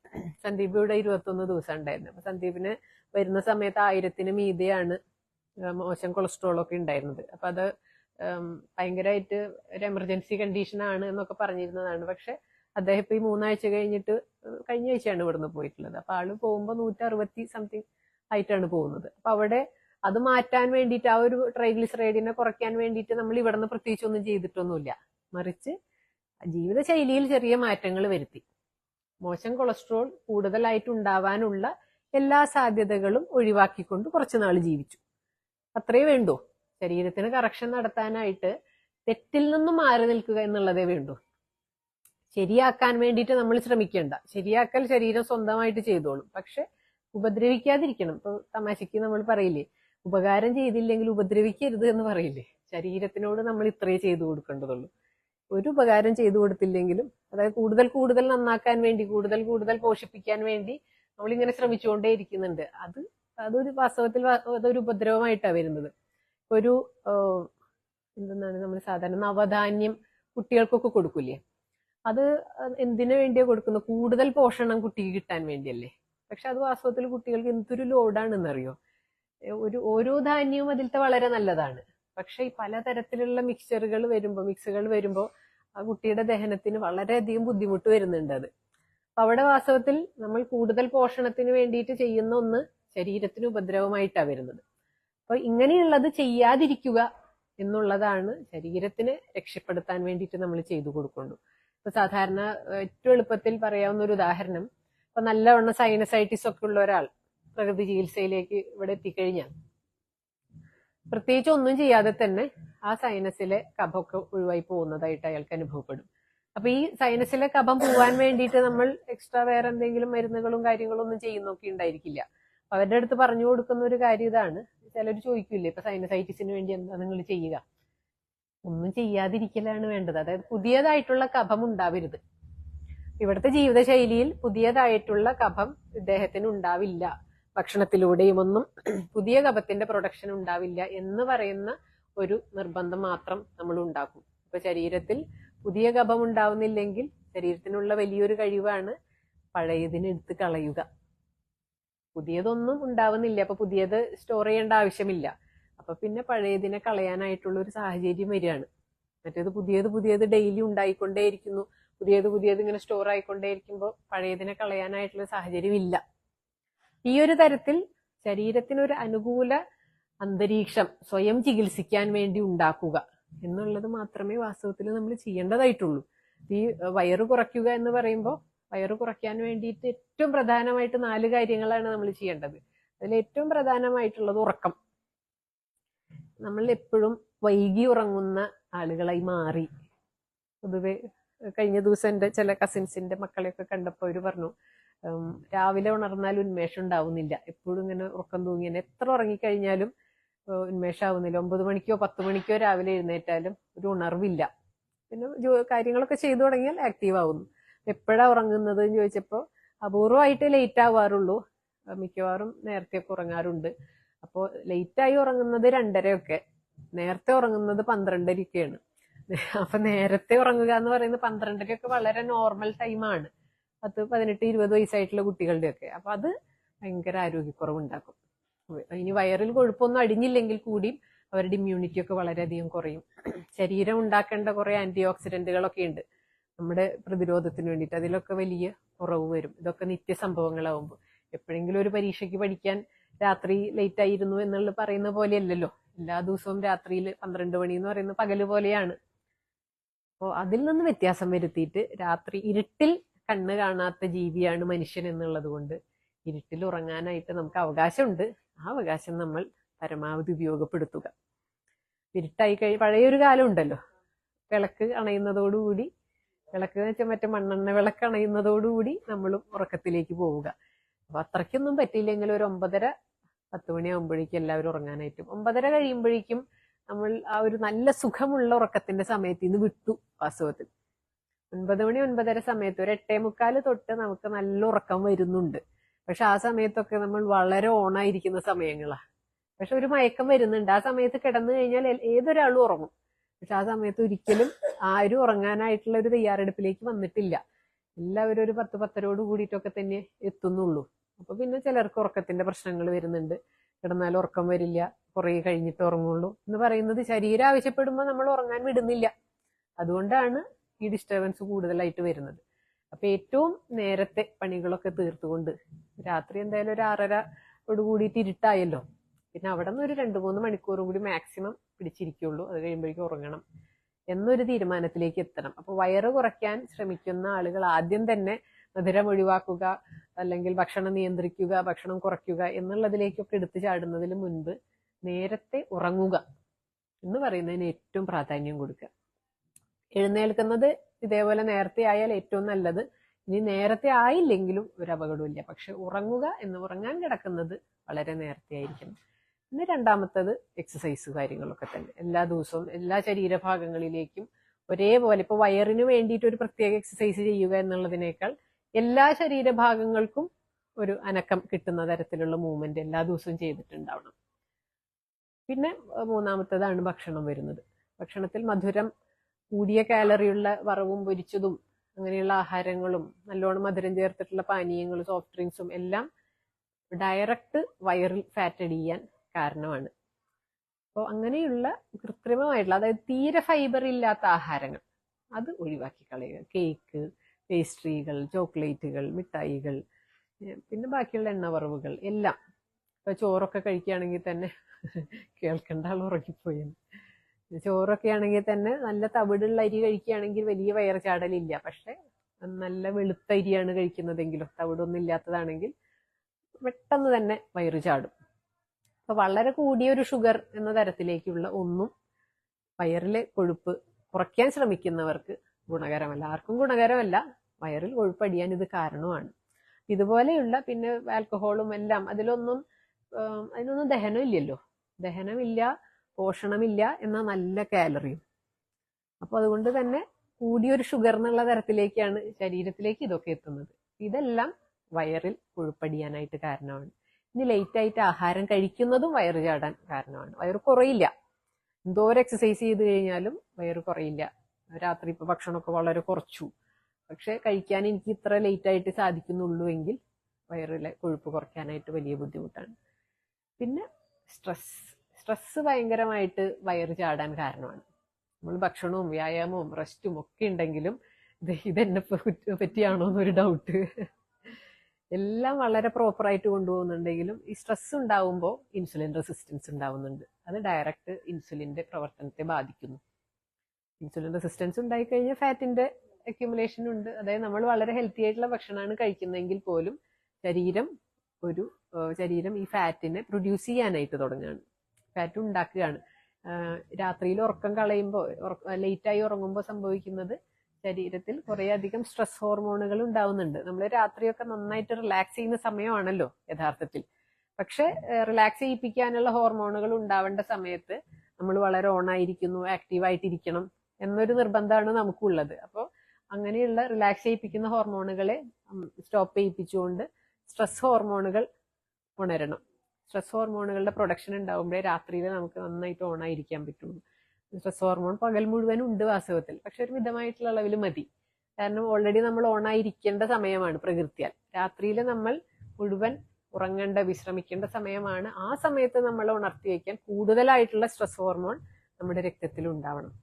സന്ദീപ് ഇവിടെ ഇരുപത്തൊന്ന് ദിവസം ഉണ്ടായിരുന്നു. അപ്പൊ സന്ദീപിന് വരുന്ന സമയത്ത് ആയിരത്തിന് മീതെയാണ് മോശം കൊളസ്ട്രോൾ ഒക്കെ ഉണ്ടായിരുന്നത്. അപ്പൊ അത് ഭയങ്കരമായിട്ട് ഒരു എമർജൻസി കണ്ടീഷൻ ആണ് എന്നൊക്കെ പറഞ്ഞിരുന്നതാണ്. പക്ഷെ അദ്ദേഹം ഇപ്പൊ ഈ മൂന്നാഴ്ച കഴിഞ്ഞിട്ട് കഴിഞ്ഞ ആഴ്ചയാണ് ഇവിടുന്ന് പോയിട്ടുള്ളത്. അപ്പൊ ആൾ പോകുമ്പോൾ നൂറ്റി അറുപത്തി സംതിങ് ആയിട്ടാണ് പോകുന്നത്. അപ്പൊ അവിടെ അത് മാറ്റാൻ വേണ്ടിയിട്ട് ആ ഒരു ട്രൈഗ്ലിസറൈഡിനെ കുറയ്ക്കാൻ വേണ്ടിയിട്ട് നമ്മൾ ഇവിടുന്ന് പ്രത്യേകിച്ച് ഒന്നും ചെയ്തിട്ടൊന്നുമില്ല. മറിച്ച് ജീവിതശൈലിയിൽ ചെറിയ മാറ്റങ്ങൾ വരുത്തി. മോശം കൊളസ്ട്രോൾ കൂടുതലായിട്ട് ഉണ്ടാവാനുള്ള എല്ലാ സാധ്യതകളും ഒഴിവാക്കിക്കൊണ്ട് കുറച്ച് നാൾ ജീവിച്ചു. അത്രേ വേണ്ടൂ. ശരീരത്തിന് കറക്ഷൻ നടത്താനായിട്ട് തെറ്റിൽ നിന്നും മാറി നിൽക്കുക എന്നുള്ളതേ വേണ്ടൂ. ശരിയാക്കാൻ വേണ്ടിയിട്ട് നമ്മൾ ശ്രമിക്കേണ്ട. ശരിയാക്കൽ ശരീരം സ്വന്തമായിട്ട് ചെയ്തോളും. പക്ഷെ ഉപദ്രവിക്കാതിരിക്കണം. ഇപ്പൊ തമാശയ്ക്ക് നമ്മൾ പറയില്ലേ ഉപകാരം ചെയ്തില്ലെങ്കിൽ ഉപദ്രവിക്കരുത് എന്ന് പറയില്ലേ? ശരീരത്തിനോട് നമ്മൾ ഇത്രേ ചെയ്തു കൊടുക്കേണ്ടതുള്ളൂ. ഒരു ഉപകാരം ചെയ്തു കൊടുത്തില്ലെങ്കിലും അതായത് കൂടുതൽ കൂടുതൽ നന്നാക്കാൻ വേണ്ടി കൂടുതൽ കൂടുതൽ പോഷിപ്പിക്കാൻ വേണ്ടി നമ്മളിങ്ങനെ ശ്രമിച്ചുകൊണ്ടേ ഇരിക്കുന്നുണ്ട്. അത് അതൊരു വാസ്തവത്തിൽ അതൊരു ഉപദ്രവമായിട്ടാണ് വരുന്നത്. ഒരു എന്താണ് നമ്മൾ സാധാരണ നവധാന്യം കുട്ടികൾക്കൊക്കെ കൊടുക്കില്ലേ? അത് എന്തിനു വേണ്ടിയാ കൊടുക്കുന്നത്? കൂടുതൽ പോഷണം കുട്ടിക്ക് കിട്ടാൻ വേണ്ടിയല്ലേ? പക്ഷെ അത് വാസ്തവത്തിൽ കുട്ടികൾക്ക് എന്തൊരു ലോഡാണെന്നറിയോ? ഒരു ഓരോ ധാന്യവും അതിലത്തെ വളരെ നല്ലതാണ്. പക്ഷെ ഈ പലതരത്തിലുള്ള മിക്സറുകൾ വരുമ്പോൾ മിക്സുകൾ വരുമ്പോൾ ആ കുട്ടിയുടെ ദഹനത്തിന് വളരെയധികം ബുദ്ധിമുട്ട് വരുന്നുണ്ട് അത്. അപ്പൊ അവിടെ വാസ്തവത്തിൽ നമ്മൾ കൂടുതൽ പോഷണത്തിന് വേണ്ടിയിട്ട് ചെയ്യുന്ന ഒന്ന് ശരീരത്തിന് ഉപദ്രവമായിട്ടാണ് വരുന്നത്. അപ്പൊ ഇങ്ങനെയുള്ളത് ചെയ്യാതിരിക്കുക എന്നുള്ളതാണ് ശരീരത്തിനെ രക്ഷപ്പെടുത്താൻ വേണ്ടിയിട്ട് നമ്മൾ ചെയ്തു കൊടുക്കുള്ളൂ ഇപ്പൊ സാധാരണ ഏറ്റവും എളുപ്പത്തിൽ പറയാവുന്ന ഒരു ഉദാഹരണം ഇപ്പൊ നല്ലവണ്ണം സൈനസൈറ്റിസ് ഒക്കെ ഉള്ള ഒരാൾ പ്രകൃതി ചികിത്സയിലേക്ക് ഇവിടെ എത്തിക്കഴിഞ്ഞാൽ. പ്രത്യേകിച്ച് ഒന്നും ചെയ്യാതെ തന്നെ ആ സൈനസിലെ കഫമൊക്കെ ഒഴിവായി പോകുന്നതായിട്ട് അയാൾക്ക് അനുഭവപ്പെടും. അപ്പൊ ഈ സൈനസിലെ കഫം പോവാൻ വേണ്ടിയിട്ട് നമ്മൾ എക്സ്ട്രാ വേറെ എന്തെങ്കിലും മരുന്നുകളും കാര്യങ്ങളും ഒന്നും ചെയ്യുന്നൊക്കെ ഉണ്ടായിരിക്കില്ല. അവരുടെ അടുത്ത് പറഞ്ഞു കൊടുക്കുന്ന ഒരു കാര്യം ഇതാണ്. ചിലർ ചോദിക്കില്ലേ ഇപ്പൊ സൈനസൈറ്റിസിന് വേണ്ടി എന്താ നിങ്ങൾ ചെയ്യുക? ഒന്നും ചെയ്യാതിരിക്കലാണ് വേണ്ടത്. അതായത് പുതിയതായിട്ടുള്ള കഫം ഉണ്ടാവരുത്. ഇവിടുത്തെ ജീവിതശൈലിയിൽ പുതിയതായിട്ടുള്ള കഫം ഇദ്ദേഹത്തിന് ഉണ്ടാവില്ല. ഭക്ഷണത്തിലൂടെയും ഒന്നും പുതിയ കഫത്തിന്റെ പ്രൊഡക്ഷൻ ഉണ്ടാവില്ല എന്ന് പറയുന്ന ഒരു നിർബന്ധം മാത്രം നമ്മൾ ഉണ്ടാക്കും. ഇപ്പൊ ശരീരത്തിൽ പുതിയ കഫം ഉണ്ടാവുന്നില്ലെങ്കിൽ ശരീരത്തിനുള്ള വലിയൊരു കഴിവാണ് പഴയതിനെടുത്ത് കളയുക. പുതിയതൊന്നും ഉണ്ടാവുന്നില്ല. അപ്പൊ പുതിയത് സ്റ്റോർ ചെയ്യേണ്ട ആവശ്യമില്ല. അപ്പൊ പിന്നെ പഴയതിനെ കളയാനായിട്ടുള്ള ഒരു സാഹചര്യം വരികയാണ്. മറ്റേത് പുതിയത് പുതിയത് ഡെയിലി ഉണ്ടായിക്കൊണ്ടേയിരിക്കുന്നു. പുതിയത് പുതിയത് ഇങ്ങനെ സ്റ്റോർ ആയിക്കൊണ്ടേയിരിക്കുമ്പോൾ പഴയതിനെ കളയാനായിട്ടുള്ള സാഹചര്യം ഇല്ല. ഈ ഒരു തരത്തിൽ ശരീരത്തിനൊരു അനുകൂല അന്തരീക്ഷം സ്വയം ചികിത്സിക്കാൻ വേണ്ടി ഉണ്ടാക്കുക എന്നുള്ളത് മാത്രമേ വാസ്തവത്തിൽ നമ്മൾ ചെയ്യേണ്ടതായിട്ടുള്ളൂ. ഈ വയറ് കുറയ്ക്കുക എന്ന് പറയുമ്പോൾ വയറ് കുറയ്ക്കാൻ വേണ്ടിയിട്ട് ഏറ്റവും പ്രധാനമായിട്ട് നാല് കാര്യങ്ങളാണ് നമ്മൾ ചെയ്യേണ്ടത്. അതിൽ ഏറ്റവും പ്രധാനമായിട്ടുള്ളത് ഉറക്കം. നമ്മൾ എപ്പോഴും വൈകി ഉറങ്ങുന്ന ആളുകളായി മാറി. പൊതുവെ കഴിഞ്ഞ ദിവസം എന്റെ ചില കസിൻസിന്റെ മക്കളെയൊക്കെ കണ്ടപ്പോൾ അവർ പറഞ്ഞു രാവിലെ ഉണർന്നാൽ ഉന്മേഷം ഉണ്ടാവുന്നില്ല. എപ്പോഴും ഇങ്ങനെ ഉറക്കം തൂങ്ങി തന്നെ എത്ര ഉറങ്ങിക്കഴിഞ്ഞാലും ഉന്മേഷമാവുന്നില്ല ഒമ്പത് മണിക്കോ പത്ത് മണിക്കോ രാവിലെ എഴുന്നേറ്റാലും ഒരു ഉണർവില്ല. പിന്നെ കാര്യങ്ങളൊക്കെ ചെയ്തു തുടങ്ങിയാൽ ആക്റ്റീവ് ആവുന്നു. എപ്പോഴാ ഉറങ്ങുന്നത് എന്ന് ചോദിച്ചപ്പോൾ അപൂർവമായിട്ട് ലേറ്റ് ആവാറുള്ളൂ മിക്കവാറും നേരത്തെ നേരത്തെയൊക്കെ ഉറങ്ങാറുണ്ട്. അപ്പോൾ ലേറ്റായി ഉറങ്ങുന്നത് രണ്ടരയൊക്കെ. നേരത്തെ ഉറങ്ങുന്നത് പന്ത്രണ്ടരയൊക്കെയാണ്. അപ്പൊ നേരത്തെ ഉറങ്ങുക എന്ന് പറയുന്നത് പന്ത്രണ്ടരയൊക്കെ വളരെ നോർമൽ ടൈമാണ് പത്ത് പതിനെട്ട് ഇരുപത് വയസ്സായിട്ടുള്ള കുട്ടികളുടെയൊക്കെ. അപ്പൊ അത് ഭയങ്കര ആരോഗ്യക്കുറവുണ്ടാക്കും. ഇനി വയറിൽ കൊഴുപ്പൊന്നും അടിഞ്ഞില്ലെങ്കിൽ കൂടിയും അവരുടെ ഇമ്മ്യൂണിറ്റി ഒക്കെ വളരെയധികം കുറയും. ശരീരം ഉണ്ടാക്കേണ്ട കുറെ ആന്റി ഓക്സിഡന്റുകളൊക്കെ ഉണ്ട്. നമ്മുടെ പ്രതിരോധത്തിന് വേണ്ടിയിട്ട് അതിലൊക്കെ വലിയ കുറവ് വരും. ഇതൊക്കെ നിത്യസംഭവങ്ങളാവുമ്പോൾ എപ്പോഴെങ്കിലും ഒരു പരീക്ഷയ്ക്ക് പഠിക്കാൻ രാത്രി ലേറ്റ് ആയിരുന്നു എന്നുള്ള പറയുന്ന പോലെയല്ലല്ലോ. എല്ലാ ദിവസവും രാത്രിയിൽ പന്ത്രണ്ട് മണി എന്ന് പറയുന്നത് പകൽ പോലെയാണ്. അപ്പോൾ അതിൽ നിന്ന് വ്യത്യാസം വരുത്തിയിട്ട് രാത്രി ഇരുട്ടിൽ കണ്ണ് കാണാത്ത ജീവിയാണ് മനുഷ്യൻ എന്നുള്ളത് കൊണ്ട് ഇരുട്ടിൽ ഉറങ്ങാനായിട്ട് നമുക്ക് അവകാശമുണ്ട്. ആ അവകാശം നമ്മൾ പരമാവധി ഉപയോഗപ്പെടുത്തുക. ഇരുട്ടായി കഴി പഴയൊരു കാലം ഉണ്ടല്ലോ. വിളക്ക് അണയുന്നതോടുകൂടി വിളക്ക് എന്ന് വെച്ചാൽ മറ്റേ മണ്ണെണ്ണ വിളക്ക് അണയുന്നതോടുകൂടി നമ്മളും ഉറക്കത്തിലേക്ക് പോവുക. അപ്പൊ അത്രയ്ക്കൊന്നും പറ്റിയില്ലെങ്കിൽ ഒരു ഒമ്പതര പത്ത് മണിയാകുമ്പോഴേക്കും എല്ലാവരും ഉറങ്ങാനായിട്ടും ഒമ്പതര കഴിയുമ്പോഴേക്കും നമ്മൾ ആ ഒരു നല്ല സുഖമുള്ള ഉറക്കത്തിന്റെ സമയത്ത് ഇന്ന് വിട്ടു വാസ്തവത്തിൽ. ഒൻപത് മണി ഒൻപതര സമയത്ത് ഒരു എട്ടേ മുക്കാൽ തൊട്ട് നമുക്ക് നല്ല ഉറക്കം വരുന്നുണ്ട്. പക്ഷെ ആ സമയത്തൊക്കെ നമ്മൾ വളരെ ഓണായിരിക്കുന്ന സമയങ്ങളാ. പക്ഷെ ഒരു മയക്കം വരുന്നുണ്ട്. ആ സമയത്ത് കിടന്നു കഴിഞ്ഞാൽ ഏതൊരാളും ഉറങ്ങും. പക്ഷെ ആ സമയത്ത് ഒരിക്കലും ആരും ഉറങ്ങാനായിട്ടുള്ള ഒരു തയ്യാറെടുപ്പിലേക്ക് വന്നിട്ടില്ല. എല്ലാവരും ഒരു പത്ത് പത്തരോട് കൂടിയിട്ടൊക്കെ തന്നെ എത്തുന്നുള്ളൂ. അപ്പൊ പിന്നെ ചിലർക്ക് ഉറക്കത്തിന്റെ പ്രശ്നങ്ങൾ വരുന്നുണ്ട്. കിടന്നാൽ ഉറക്കം വരില്ല. കുറേ കഴിഞ്ഞിട്ട് ഉറങ്ങുള്ളൂ എന്ന് പറയുന്നത് ശരീരം ആവശ്യപ്പെടുമ്പോൾ നമ്മൾ ഉറങ്ങാൻ വിടുന്നില്ല. അതുകൊണ്ടാണ് ഈ ഡിസ്റ്റർബൻസ് കൂടുതലായിട്ട് വരുന്നത്. അപ്പൊ ഏറ്റവും നേരത്തെ പണികളൊക്കെ തീർത്തുകൊണ്ട് രാത്രി എന്തായാലും ഒരു ആറരയോട് കൂടിയിട്ട് ഇരുട്ടായല്ലോ. പിന്നെ അവിടെ നിന്ന് ഒരു രണ്ട് മൂന്ന് മണിക്കൂറും കൂടി മാക്സിമം പിടിച്ചിരിക്കുള്ളൂ. അത് കഴിയുമ്പോഴേക്കും ഉറങ്ങണം എന്നൊരു തീരുമാനത്തിലേക്ക് എത്തണം. അപ്പൊ വയറ് കുറയ്ക്കാൻ ശ്രമിക്കുന്ന ആളുകൾ ആദ്യം തന്നെ മധുരം ഒഴിവാക്കുക അല്ലെങ്കിൽ ഭക്ഷണം നിയന്ത്രിക്കുക ഭക്ഷണം കുറയ്ക്കുക എന്നുള്ളതിലേക്കൊക്കെ എടുത്തു ചാടുന്നതിന് മുൻപ് നേരത്തെ ഉറങ്ങുക എന്ന് പറയുന്നതിന് ഏറ്റവും പ്രാധാന്യം കൊടുക്കുക. എഴുന്നേൽക്കുന്നത് ഇതേപോലെ നേരത്തെ ആയാൽ ഏറ്റവും നല്ലത്. ഇനി നേരത്തെ ആയില്ലെങ്കിലും ഒരു അപകടമില്ല പക്ഷെ ഉറങ്ങുക എന്ന് ഉറങ്ങാൻ കിടക്കുന്നത് വളരെ നേരത്തെ ആയിരിക്കണം പിന്നെ രണ്ടാമത്തത് എക്സസൈസ് കാര്യങ്ങളൊക്കെ തന്നെ. എല്ലാ ദിവസവും എല്ലാ ശരീരഭാഗങ്ങളിലേക്കും ഒരേപോലെ ഇപ്പൊ വയറിന് വേണ്ടിയിട്ട് ഒരു പ്രത്യേക എക്സസൈസ് ചെയ്യുക എന്നുള്ളതിനേക്കാൾ എല്ലാ ശരീരഭാഗങ്ങൾക്കും ഒരു അനക്കം കിട്ടുന്ന തരത്തിലുള്ള മൂവ്മെന്റ് എല്ലാ ദിവസവും ചെയ്തിട്ടുണ്ടാവണം. പിന്നെ മൂന്നാമത്തേതാണ് ഭക്ഷണം വരുന്നത്. ഭക്ഷണത്തിൽ മധുരം കൂടിയ കാലറിയുള്ള വറവും പൊരിച്ചതും അങ്ങനെയുള്ള ആഹാരങ്ങളും നല്ലോണം മധുരം ചേർത്തിട്ടുള്ള പാനീയങ്ങളും സോഫ്റ്റ് ഡ്രിങ്ക്സും എല്ലാം ഡയറക്റ്റ് വയറിൽ ഫാറ്റ് അടിയാൻ കാരണമാണ്. അപ്പോൾ അങ്ങനെയുള്ള കൃത്രിമമായിട്ടുള്ള അതായത് തീരെ ഫൈബർ ഇല്ലാത്ത ആഹാരങ്ങൾ അത് ഒഴിവാക്കി കളയുക. കേക്ക് പേസ്ട്രികൾ ചോക്ലേറ്റുകൾ മിഠായികൾ പിന്നെ ബാക്കിയുള്ള എണ്ണവറവുകൾ എല്ലാം. ഇപ്പൊ ചോറൊക്കെ കഴിക്കുകയാണെങ്കിൽ തന്നെ കേൾക്കേണ്ട ആൾ ഉറങ്ങിപ്പോയി. ചോറൊക്കെ ആണെങ്കിൽ തന്നെ നല്ല തവിടുള്ള അരി കഴിക്കുകയാണെങ്കിൽ വലിയ വയറുചാടലില്ല. പക്ഷെ നല്ല വെളുത്ത അരിയാണ് കഴിക്കുന്നതെങ്കിലും തവിടൊന്നും ഇല്ലാത്തതാണെങ്കിൽ പെട്ടെന്ന് തന്നെ വയറ് ചാടും അപ്പൊ വളരെ കൂടിയ ഒരു ഷുഗർ എന്ന തരത്തിലേക്കുള്ള ഒന്നും വയറിലെ കൊഴുപ്പ് കുറയ്ക്കാൻ ശ്രമിക്കുന്നവർക്ക് ഗുണകരമല്ല. ആർക്കും ഗുണകരമല്ല. വയറിൽ കൊഴുപ്പടിയാൻ ഇത് കാരണമാണ്. ഇതുപോലെയുള്ള പിന്നെ ആൽക്കഹോളും എല്ലാം അതിലൊന്നും അതിനൊന്നും ദഹനം ഇല്ലല്ലോ ദഹനമില്ല. പോഷണമില്ല എന്ന നല്ല കാലറിയും അപ്പൊ അതുകൊണ്ട് തന്നെ കൂടിയൊരു ഷുഗർ എന്നുള്ള തരത്തിലേക്കാണ് ശരീരത്തിലേക്ക് ഇതൊക്കെ എത്തുന്നത്. ഇതെല്ലാം വയറിൽ കൊഴുപ്പടിയാനായിട്ട് കാരണമാണ്. ഇനി ലേറ്റ് ആയിട്ട് ആഹാരം കഴിക്കുന്നതും വയറ് ചാടാൻ കാരണമാണ്. വയറ് കുറയില്ല. എന്തോ ഒരു എക്സസൈസ് ചെയ്ത് കഴിഞ്ഞാലും വയറ് കുറയില്ല. രാത്രി ഇപ്പൊ ഭക്ഷണമൊക്കെ വളരെ കുറച്ചു. പക്ഷെ കഴിക്കാൻ എനിക്ക് ഇത്ര ലേറ്റ് ആയിട്ട് സാധിക്കുന്നുള്ളൂ എങ്കിൽ വയറിലെ കൊഴുപ്പ് കുറയ്ക്കാനായിട്ട് വലിയ ബുദ്ധിമുട്ടാണ്. പിന്നെ സ്ട്രെസ് സ്ട്രെസ് ഭയങ്കരമായിട്ട് വയറ് ചാടാൻ കാരണമാണ്. നമ്മൾ ഭക്ഷണവും വ്യായാമവും റെസ്റ്റും ഒക്കെ ഉണ്ടെങ്കിലും ഇത് ഇതെന്നെ പറ്റി- പറ്റിയാണോ എന്നൊരു ഡൗട്ട് എല്ലാം വളരെ പ്രോപ്പറായിട്ട് കൊണ്ടുപോകുന്നുണ്ടെങ്കിലും ഈ സ്ട്രെസ് ഉണ്ടാവുമ്പോൾ ഇൻസുലിൻ റെസിസ്റ്റൻസ് ഉണ്ടാവുന്നുണ്ട്. അത് ഡയറക്റ്റ് ഇൻസുലിന്റെ പ്രവർത്തനത്തെ ബാധിക്കുന്നു. ഇൻസുലിൻ റെസിസ്റ്റൻസ് ഉണ്ടായിക്കഴിഞ്ഞാൽ ഫാറ്റിന്റെ അക്യുമുലേഷൻ ഉണ്ട്. അതായത് നമ്മൾ വളരെ ഹെൽത്തി ആയിട്ടുള്ള ഭക്ഷണമാണ് കഴിക്കുന്നതെങ്കിൽ പോലും ശരീരം ഒരു ശരീരം ഈ ഫാറ്റിനെ പ്രൊഡ്യൂസ് ചെയ്യാനായിട്ട് തുടങ്ങുകയാണ്. ഫാറ്റ് ഉണ്ടാക്കുകയാണ്. രാത്രിയിൽ ഉറക്കം കളയുമ്പോൾ ലേറ്റായി ഉറങ്ങുമ്പോൾ സംഭവിക്കുന്നത് ശരീരത്തിൽ കുറേയധികം സ്ട്രെസ് ഹോർമോണുകൾ ഉണ്ടാവുന്നുണ്ട്. നമ്മൾ രാത്രിയൊക്കെ നന്നായിട്ട് റിലാക്സ് ചെയ്യുന്ന സമയമാണല്ലോ യഥാർത്ഥത്തിൽ. പക്ഷെ റിലാക്സ് ചെയ്യിപ്പിക്കാനുള്ള ഹോർമോണുകൾ ഉണ്ടാവേണ്ട സമയത്ത് നമ്മൾ വളരെ ഓൺ ആയിരിക്കുന്നു ആക്റ്റീവായിട്ടിരിക്കണം എന്നൊരു നിർബന്ധമാണ് നമുക്കുള്ളത്. അപ്പോൾ അങ്ങനെയുള്ള റിലാക്സ് ചെയ്യിപ്പിക്കുന്ന ഹോർമോണുകളെ സ്റ്റോപ്പ് ചെയ്യിപ്പിച്ചുകൊണ്ട് സ്ട്രെസ് ഹോർമോണുകൾ ഉണരണം. സ്ട്രെസ് ഹോർമോണുകളുടെ പ്രൊഡക്ഷൻ ഉണ്ടാകുമ്പോഴേ രാത്രിയിൽ നമുക്ക് നന്നായിട്ട് ഓൺ ആയിരിക്കാൻ പറ്റുള്ളൂ. സ്ട്രെസ് ഹോർമോൺ പകൽ മുഴുവൻ ഉണ്ട് വാസ്തവത്തിൽ പക്ഷെ ഒരു മിതമായിട്ടുള്ള അളവിൽ മതി. കാരണം ഓൾറെഡി നമ്മൾ ഓൺ ആയിരിക്കേണ്ട സമയമാണ് പ്രകൃതിയാൽ. രാത്രിയിൽ നമ്മൾ മുഴുവൻ ഉറങ്ങേണ്ട വിശ്രമിക്കേണ്ട സമയമാണ്. ആ സമയത്ത് നമ്മൾ ഉണർത്തി വയ്ക്കാൻ കൂടുതലായിട്ടുള്ള സ്ട്രെസ് ഹോർമോൺ നമ്മുടെ രക്തത്തിൽ ഉണ്ടാവണം.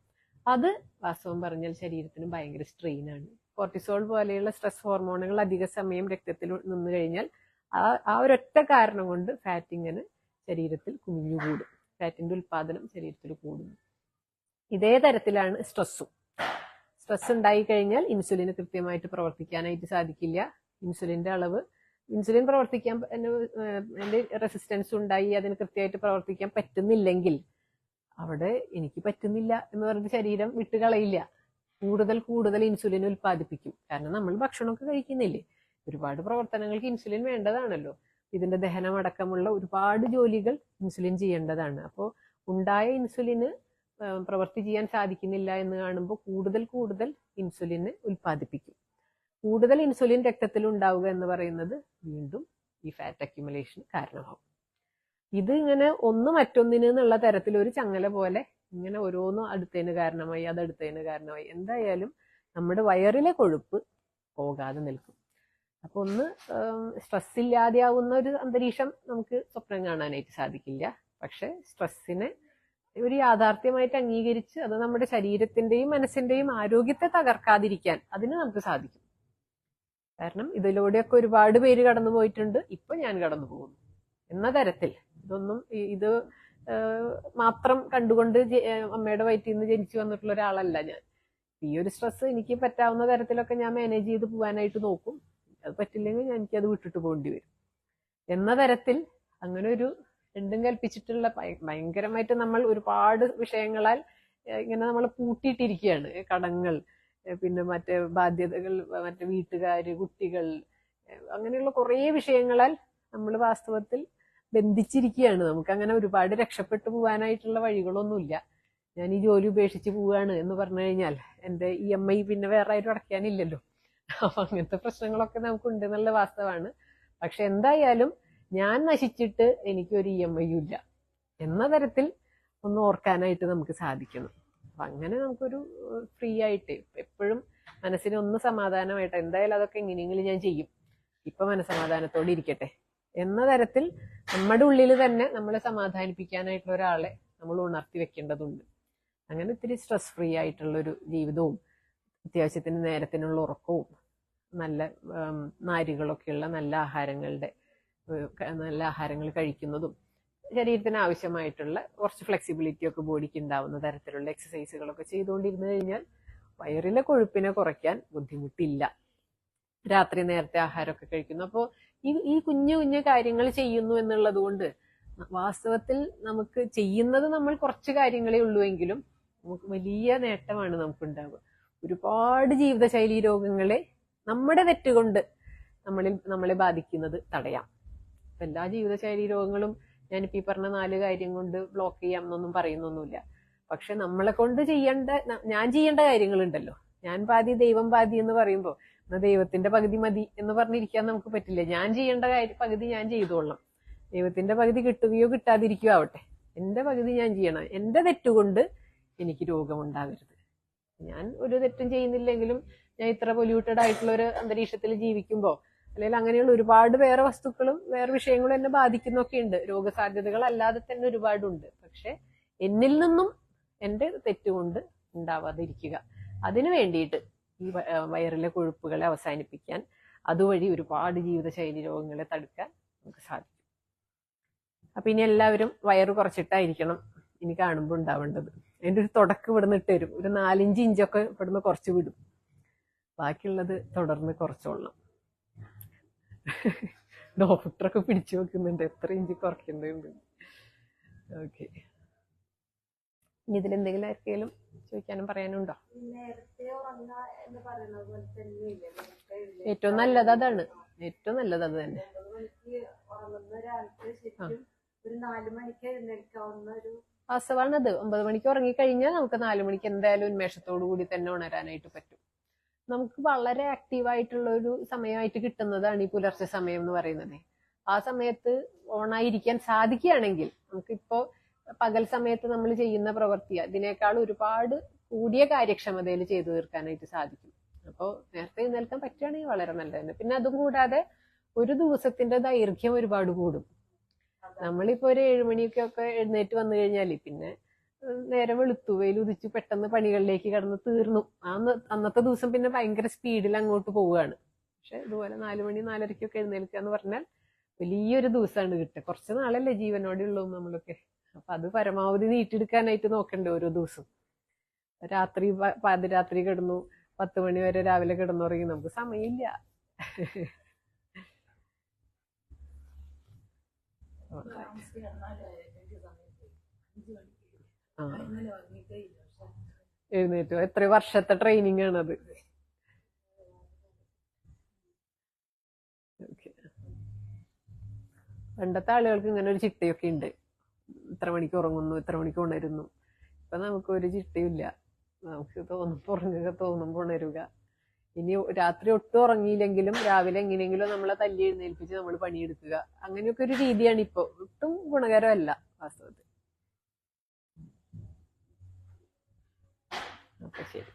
അത് വാസ്തവം പറഞ്ഞാൽ ശരീരത്തിന് ഭയങ്കര സ്ട്രെയിൻ ആണ്. കോർട്ടിസോൾ പോലെയുള്ള സ്ട്രെസ് ഹോർമോണുകൾ അധിക സമയം രക്തത്തിൽ നിന്ന് കഴിഞ്ഞാൽ ആ ആ ഒരൊറ്റ കാരണം കൊണ്ട് ഫാറ്റിങ്ങനെ ശരീരത്തിൽ കുമിഞ്ഞുകൂടും ഫാറ്റിന്റെ ഉൽപാദനം ശരീരത്തിൽ കൂടുന്നു. ഇതേ തരത്തിലാണ് സ്ട്രെസ്സും. സ്ട്രെസ് ഉണ്ടായി കഴിഞ്ഞാൽ ഇൻസുലിന് കൃത്യമായിട്ട് പ്രവർത്തിക്കാനായിട്ട് സാധിക്കില്ല. ഇൻസുലിന്റെ അളവ് ഇൻസുലിൻ പ്രവർത്തിക്കാൻ എന്റെ റെസിസ്റ്റൻസ് ഉണ്ടായി അതിന് കൃത്യമായിട്ട് പ്രവർത്തിക്കാൻ പറ്റുന്നില്ലെങ്കിൽ അവിടെ എനിക്ക് പറ്റുന്നില്ല എന്ന് പറഞ്ഞ് ശരീരം വിട്ടുകളയില്ല. കൂടുതൽ കൂടുതൽ ഇൻസുലിൻ ഉൽപ്പാദിപ്പിക്കും. കാരണം നമ്മൾ ഭക്ഷണമൊക്കെ കഴിക്കുന്നില്ലേ? ഒരുപാട് പ്രവർത്തനങ്ങൾക്ക് ഇൻസുലിൻ വേണ്ടതാണല്ലോ. ഇതിന്റെ ദഹനം അടക്കമുള്ള ഒരുപാട് ജോലികൾ ഇൻസുലിൻ ചെയ്യേണ്ടതാണ്. അപ്പോൾ ഉണ്ടായ ഇൻസുലിന് പ്രവൃത്തി ചെയ്യാൻ സാധിക്കുന്നില്ല എന്ന് കാണുമ്പോൾ കൂടുതൽ കൂടുതൽ ഇൻസുലിന് ഉൽപ്പാദിപ്പിക്കും. കൂടുതൽ ഇൻസുലിൻ രക്തത്തിൽ ഉണ്ടാവുക എന്ന് പറയുന്നത് വീണ്ടും ഈ ഫാറ്റ് അക്യുമുലേഷൻ കാരണമാകും ഇത് ഇങ്ങനെ ഒന്ന് മറ്റൊന്നിന് എന്നുള്ള തരത്തിൽ ഒരു ചങ്ങല പോലെ ഇങ്ങനെ ഓരോന്നും അടുത്തതിന് കാരണമായി അത് അടുത്തതിന് കാരണമായി. എന്തായാലും നമ്മുടെ വയറിലെ കൊഴുപ്പ് പോകാതെ നിൽക്കും. അപ്പൊ ഒന്ന് സ്ട്രെസ് ഇല്ലാതെയാവുന്ന ഒരു അന്തരീക്ഷം നമുക്ക് സ്വപ്നം കാണാനായിട്ട് സാധിക്കില്ല. പക്ഷെ സ്ട്രെസ്സിനെ ഒരു യാഥാർത്ഥ്യമായിട്ട് അംഗീകരിച്ച് അത് നമ്മുടെ ശരീരത്തിന്റെയും മനസ്സിന്റെയും ആരോഗ്യത്തെ തകർക്കാതിരിക്കാൻ അതിന് നമുക്ക് സാധിക്കും. കാരണം ഇതിലൂടെയൊക്കെ ഒരുപാട് പേര് കടന്നു പോയിട്ടുണ്ട്. ഇപ്പൊ ഞാൻ കടന്നു പോകുന്നു. എന്ന തരത്തിൽ ഇതൊന്നും ഇത് മാത്രം കണ്ടുകൊണ്ട് അമ്മയുടെ വയറ്റിൽ നിന്ന് ജനിച്ചു വന്നിട്ടുള്ള ഒരാളല്ല ഞാൻ. ഈ ഒരു സ്ട്രെസ് എനിക്ക് പറ്റാവുന്ന തരത്തിലൊക്കെ ഞാൻ മാനേജ് ചെയ്ത് പോകാനായിട്ട് നോക്കും. അത് പറ്റില്ലെങ്കിൽ എനിക്കത് വിട്ടിട്ട് പോകേണ്ടി വരും. എന്ന തരത്തിൽ അങ്ങനെ ഒരു രണ്ടും കൽപ്പിച്ചിട്ടുള്ള ഭയങ്കരമായിട്ട് നമ്മൾ ഒരുപാട് വിഷയങ്ങളാൽ ഇങ്ങനെ നമ്മൾ പൂട്ടിയിട്ടിരിക്കുകയാണ്. കടങ്ങൾ പിന്നെ മറ്റേ ബാധ്യതകൾ മറ്റേ വീട്ടുകാർ കുട്ടികൾ അങ്ങനെയുള്ള കുറേ വിഷയങ്ങളാൽ നമ്മൾ വാസ്തവത്തിൽ ബന്ധിച്ചിരിക്കുകയാണ്. നമുക്ക് അങ്ങനെ ഒരുപാട് രക്ഷപ്പെട്ടു പോകാനായിട്ടുള്ള വഴികളൊന്നുമില്ല. ഞാൻ ഈ ജോലി ഉപേക്ഷിച്ച് പോവുകയാണ് എന്ന് പറഞ്ഞു കഴിഞ്ഞാൽ എന്റെ ഇ എം ഐ പിന്നെ വേറെ ആരും അടയ്ക്കാനില്ലല്ലോ. അങ്ങനത്തെ പ്രശ്നങ്ങളൊക്കെ നമുക്ക് ഉണ്ട് എന്നുള്ള വാസ്തവമാണ് പക്ഷെ എന്തായാലും ഞാൻ നശിച്ചിട്ട് എനിക്കൊരു ഇ എം ഐ ഇല്ല. എന്ന തരത്തിൽ ഒന്ന് ഓർക്കാനായിട്ട് നമുക്ക് സാധിക്കണം. അപ്പൊ അങ്ങനെ നമുക്കൊരു ഫ്രീ ആയിട്ട് എപ്പോഴും മനസ്സിന് ഒന്ന് സമാധാനമായിട്ട് എന്തായാലും അതൊക്കെ എങ്ങനെയെങ്കിലും ഞാൻ ചെയ്യും. ഇപ്പൊ മനസ്സമാധാനത്തോടെ ഇരിക്കട്ടെ. എന്ന തരത്തിൽ നമ്മുടെ ഉള്ളിൽ തന്നെ നമ്മളെ സമാധാനിപ്പിക്കാനായിട്ടുള്ള ഒരാളെ നമ്മൾ ഉണർത്തി വെക്കേണ്ടതുണ്ട്. അങ്ങനെ ഇത്തിരി സ്ട്രെസ് ഫ്രീ ആയിട്ടുള്ള ഒരു ജീവിതവും അത്യാവശ്യത്തിന് നേരത്തിനുള്ള ഉറക്കവും നല്ല നാരുകളൊക്കെയുള്ള നല്ല ആഹാരങ്ങളുടെ നല്ല ആഹാരങ്ങൾ കഴിക്കുന്നതും ശരീരത്തിന് ആവശ്യമായിട്ടുള്ള കുറച്ച് ഫ്ലെക്സിബിലിറ്റി ഒക്കെ ബോഡിക്ക് ഉണ്ടാവുന്ന തരത്തിലുള്ള എക്സസൈസുകളൊക്കെ ചെയ്തുകൊണ്ടിരുന്നു കഴിഞ്ഞാൽ വയറിലെ കൊഴുപ്പിനെ കുറയ്ക്കാൻ ബുദ്ധിമുട്ടില്ല. രാത്രി നേരത്തെ ആഹാരമൊക്കെ കഴിക്കുന്നു. അപ്പോൾ ഈ ഈ കുഞ്ഞു കുഞ്ഞു കാര്യങ്ങൾ ചെയ്യുന്നു എന്നുള്ളത് കൊണ്ട് വാസ്തവത്തിൽ നമുക്ക് ചെയ്യുന്നത് നമ്മൾ കുറച്ച് കാര്യങ്ങളേ ഉള്ളൂ എങ്കിലും നമുക്ക് വലിയ നേട്ടമാണ് നമുക്കുണ്ടാവുക. ഒരുപാട് ജീവിതശൈലി രോഗങ്ങളെ നമ്മുടെ തെറ്റുകൊണ്ട് നമ്മളിൽ നമ്മളെ ബാധിക്കുന്നത് തടയാം. എല്ലാ ജീവിതശൈലി രോഗങ്ങളും ഞാനിപ്പോൾ ഈ പറഞ്ഞ നാല് കാര്യം കൊണ്ട് ബ്ലോക്ക് ചെയ്യാം എന്നൊന്നും പറയുന്നൊന്നുമില്ല. പക്ഷെ നമ്മളെ കൊണ്ട് ചെയ്യേണ്ട ഞാൻ ചെയ്യേണ്ട കാര്യങ്ങളുണ്ടല്ലോ. ഞാൻ പാതി ദൈവം പാതി എന്ന് പറയുമ്പോൾ എന്നാ ദൈവത്തിന്റെ പകുതി മതി എന്ന് പറഞ്ഞിരിക്കാൻ നമുക്ക് പറ്റില്ല. ഞാൻ ചെയ്യേണ്ട കാര്യം പകുതി ഞാൻ ചെയ്തോളാം ദൈവത്തിന്റെ പകുതി കിട്ടുകയോ കിട്ടാതിരിക്കുകയോ ആവട്ടെ. എന്റെ പകുതി ഞാൻ ചെയ്യണം. എന്റെ തെറ്റുകൊണ്ട് എനിക്ക് രോഗമുണ്ടാകരുത്. ഞാൻ ഒരു തെറ്റും ചെയ്യുന്നില്ലെങ്കിലും ഞാൻ ഇത്ര പൊല്യൂട്ടഡ് ആയിട്ടുള്ള ഒരു അന്തരീക്ഷത്തിൽ ജീവിക്കുമ്പോൾ അല്ലെങ്കിൽ അങ്ങനെയുള്ള ഒരുപാട് വേറെ വസ്തുക്കളും വേറെ വിഷയങ്ങളും എന്നെ ബാധിക്കുന്നൊക്കെ ഉണ്ട് രോഗസാധ്യതകൾ അല്ലാതെ തന്നെ ഒരുപാടുണ്ട്. പക്ഷെ എന്നിൽ നിന്നും എന്റെ തെറ്റുകൊണ്ട് ഉണ്ടാവാതിരിക്കുക. അതിനു വേണ്ടിയിട്ട് ഈ വയറിലെ കൊഴുപ്പുകളെ അവസാനിപ്പിക്കാൻ അതുവഴി ഒരുപാട് ജീവിതശൈലി രോഗങ്ങളെ തടുക്കാൻ നമുക്ക് സാധിക്കും. അപ്പൊ ഇനി എല്ലാവരും വയറ് കുറച്ചിട്ടായിരിക്കണം ഇനി കാണുമ്പോൾ ഉണ്ടാവേണ്ടത്. അതിന്റെ ഒരു തുടക്കം ഇവിടുന്ന് ഇട്ട് തരും. ഒരു നാലഞ്ച് ഇഞ്ചൊക്കെ ഇവിടുന്ന് കുറച്ച് വിടും. ബാക്കിയുള്ളത് തുടർന്ന് കുറച്ചോളണം. ഡോക്ടറൊക്കെ പിടിച്ചു വെക്കുന്നുണ്ട്. എത്ര ഇഞ്ചി കുറയ്ക്കേണ്ടതുണ്ട്. ഓക്കെ. ഇനി എന്തെങ്കിലും ആർക്കെങ്കിലും ചോദിക്കാനും പറയാനുണ്ടോ? ഏറ്റവും നല്ലത് അതാണ്. ഏറ്റവും നല്ലത് അത് തന്നെ. വാസ്തവാണത് ഒമ്പത് മണിക്ക് ഉറങ്ങിക്കഴിഞ്ഞാൽ നമുക്ക് നാലു മണിക്ക് എന്തായാലും ഉന്മേഷത്തോടു കൂടി തന്നെ ഉണരാനായിട്ട് പറ്റും. നമുക്ക് വളരെ ആക്റ്റീവായിട്ടുള്ള ഒരു സമയമായിട്ട് കിട്ടുന്നതാണ് ഈ പുലർച്ചെ സമയം എന്ന് പറയുന്നത്. ആ സമയത്ത് ഓണായിരിക്കാൻ സാധിക്കുകയാണെങ്കിൽ നമുക്കിപ്പോ പകൽ സമയത്ത് നമ്മൾ ചെയ്യുന്ന പ്രവൃത്തി അതിനേക്കാൾ ഒരുപാട് കൂടിയ കാര്യക്ഷമതയിൽ ചെയ്തു തീർക്കാനായിട്ട് സാധിക്കും. അപ്പോൾ നേരത്തെ എഴുന്നേൽക്കാൻ പറ്റുകയാണെങ്കിൽ വളരെ നല്ലതാണ് പിന്നെ അതും കൂടാതെ ഒരു ദിവസത്തിന്റെ ദൈർഘ്യം ഒരുപാട് കൂടും. നമ്മളിപ്പോ ഒരു ഏഴുമണിയൊക്കെ ഒക്കെ എഴുന്നേറ്റ് വന്നു കഴിഞ്ഞാൽ പിന്നെ നേരെ വെളുത്തു വെയിൽ ഉദിച്ചു പെട്ടെന്ന് പണികളിലേക്ക് കടന്ന് തീർന്നു. അന്ന് അന്നത്തെ ദിവസം പിന്നെ ഭയങ്കര സ്പീഡിൽ അങ്ങോട്ട് പോവുകയാണ്. പക്ഷെ ഇതുപോലെ നാലു മണി നാലരയ്ക്കൊക്കെ എഴുന്നേൽക്കുക എന്ന് പറഞ്ഞാൽ വലിയൊരു ദിവസമാണ് കിട്ടുക. കുറച്ച് നാളല്ലേ ജീവനോടെ ഉള്ളൂ നമ്മളൊക്കെ. അപ്പൊ അത് പരമാവധി നീട്ടിയെടുക്കാനായിട്ട് നോക്കണ്ടേ ഓരോ ദിവസം. രാത്രി പാതിരാത്രി കിടന്നു പത്ത് മണി വരെ രാവിലെ കിടന്നുറങ്ങി. നമുക്ക് സമയമില്ല. ആ എഴുന്നേറ്റു. എത്ര വർഷത്തെ ട്രെയിനിങ് ആണത്. പണ്ടത്തെ ആളുകൾക്ക് ഇങ്ങനെ ഒരു ചിട്ടയൊക്കെ ഉണ്ട്. ഇത്ര മണിക്ക് ഉറങ്ങുന്നു ഇത്ര മണിക്ക് ഉണരുന്നു. ഇപ്പൊ നമുക്ക് ഒരു ചിട്ടയില്ല നമുക്ക് തോന്നും ഉറങ്ങുക തോന്നുമ്പോൾ ഉണരുക. ഇനി രാത്രി ഒട്ടും ഉറങ്ങിയില്ലെങ്കിലും രാവിലെ എങ്ങനെയെങ്കിലും നമ്മളെ തല്ലി എഴുന്നേൽപ്പിച്ച് നമ്മൾ പണിയെടുക്കുക. അങ്ങനെയൊക്കെ ഒരു രീതിയാണ് ഇപ്പൊ. ഒട്ടും ഗുണകരമല്ല വാസ്തവത്തിൽ. അപ്പൊ ശരി